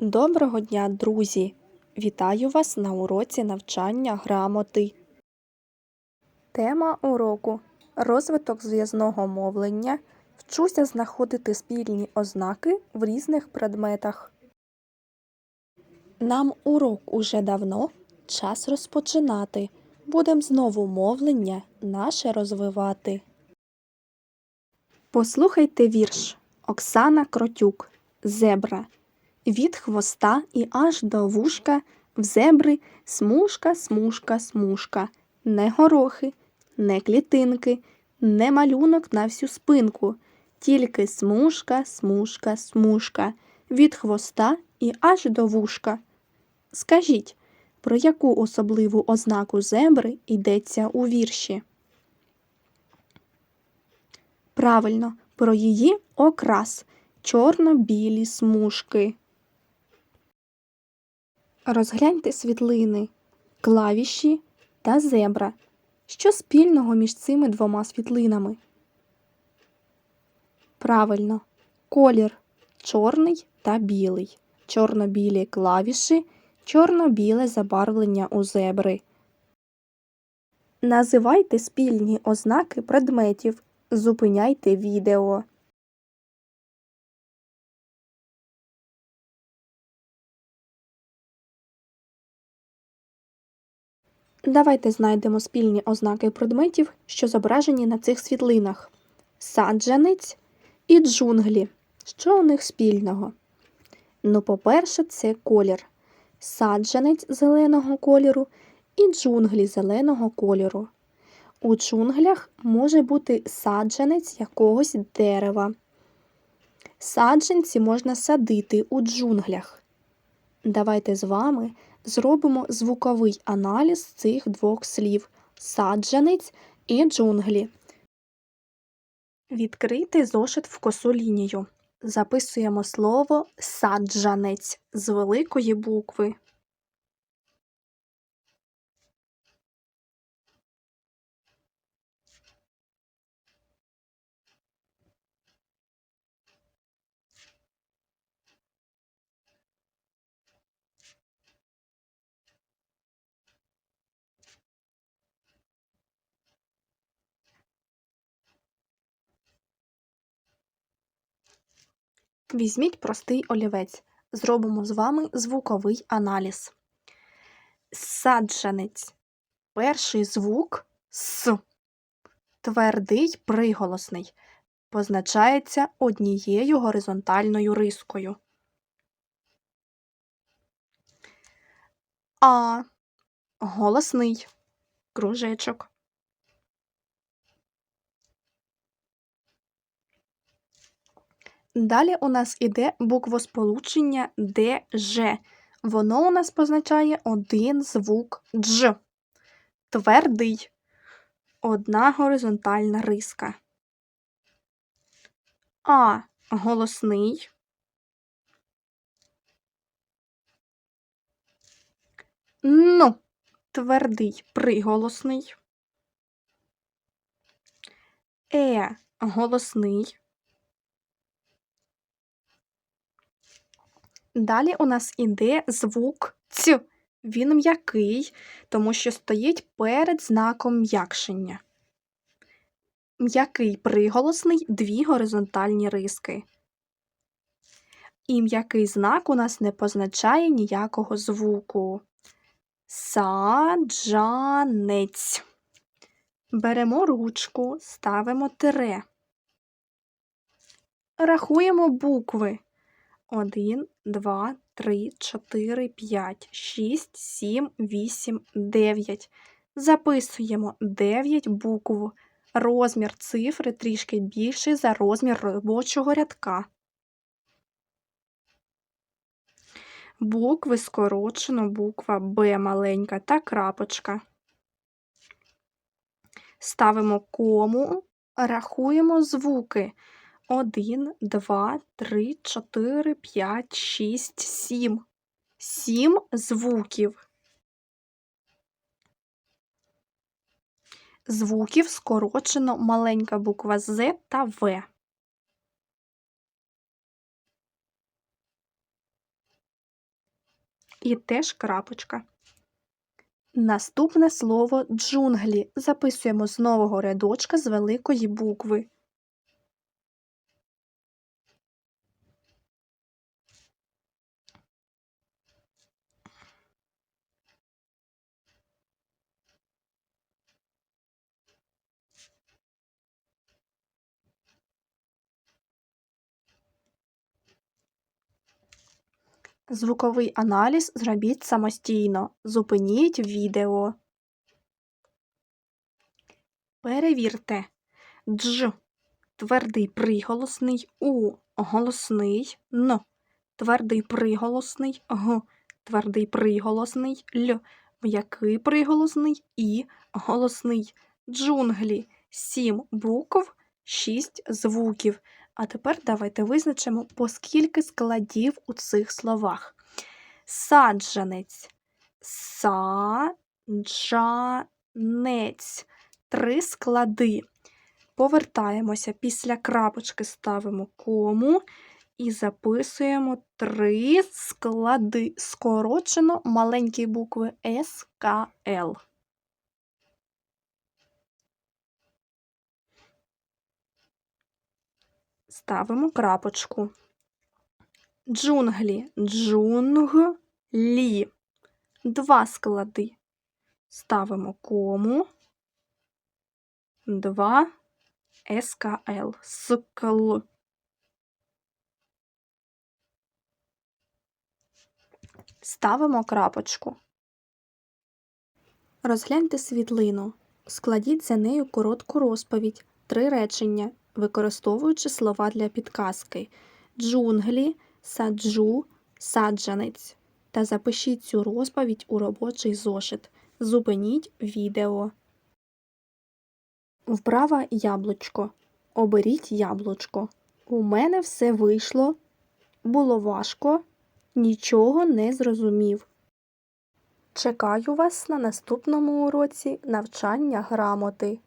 Доброго дня, друзі! Вітаю вас на уроці навчання грамоти. Тема уроку розвиток зв'язного мовлення. Вчуся знаходити спільні ознаки в різних предметах. Нам урок уже давно. Час розпочинати. Будем знову мовлення наше розвивати. Послухайте вірш Оксана Кротюк. Зебра. Від хвоста і аж до вушка в зебри смужка, смужка, смужка. Не горохи, не клітинки, не малюнок на всю спинку, тільки смужка, смужка, смужка. Від хвоста і аж до вушка. Скажіть, про яку особливу ознаку зебри йдеться у вірші? Правильно, про її окрас чорно-білі смужки. Розгляньте світлини, клавіші та зебра. Що спільного між цими двома світлинами? Правильно, колір чорний та білий. Чорно-білі клавіші, чорно-біле забарвлення у зебри. Називайте спільні ознаки предметів. Зупиняйте відео. Давайте знайдемо спільні ознаки предметів, що зображені на цих світлинах. Саджанець і джунглі. Що у них спільного? Ну, по-перше, це колір. Саджанець зеленого кольору і джунглі зеленого кольору. У джунглях може бути саджанець якогось дерева. Саджанці можна садити у джунглях. Давайте з вами зробимо звуковий аналіз цих двох слів саджанець і джунглі. Відкрити зошит в косу лінію. Записуємо слово саджанець з великої букви. Візьміть простий олівець. Зробимо з вами звуковий аналіз. Саджанець. Перший звук С. Твердий приголосний. Позначається однією горизонтальною рискою. А. Голосний кружечок. Далі у нас іде буквосполучення ДЖ. Воно у нас позначає один звук Дж. Твердий. Одна горизонтальна риска. А голосний. Ну, твердий приголосний. Е голосний. Далі у нас іде звук Ц. Він м'який, тому що стоїть перед знаком м'якшення. М'який приголосний дві горизонтальні риски. І м'який знак у нас не позначає ніякого звуку. Саджанець. Беремо ручку, ставимо тире. Рахуємо букви. 1, 2, 3, 4, 5, 6, 7, 8, 9. Записуємо 9 букв. Розмір цифри трішки більший за розмір робочого рядка. Букви скорочено буква Б маленька та крапочка. Ставимо кому, рахуємо звуки. 1, 2, 3, 4, 5, 6, 7. 7 звуків. Звуків скорочено маленька буква З та В. І теж крапочка. Наступне слово джунглі записуємо з нового рядочка з великої букви. Звуковий аналіз зробіть самостійно. Зупиніть відео. Перевірте. Дж. Твердий приголосний У. Голосний Н. Твердий приголосний Г. Твердий приголосний Л. М'який приголосний І. Голосний. Джунглі. Сім букв, шість звуків. А тепер давайте визначимо, по скільки складів у цих словах. Саджанець. Саджанець. Три склади. Повертаємося після крапочки, ставимо кому і записуємо три склади. Скорочено маленькі букви СКЛ. Ставимо крапочку. Джунглі. Джунглі. Два склади. Ставимо кому. Два СКЛ. Скл. Ставимо крапочку. Розгляньте світлину. Складіть за нею коротку розповідь. Три речення, використовуючи слова для підказки. Джунглі, саджу, саджанець. Та запишіть цю розповідь у робочий зошит. Зупиніть відео. Вправа яблучко. Оберіть яблучко. У мене все вийшло. Було важко. Нічого не зрозумів. Чекаю вас на наступному уроці навчання грамоти.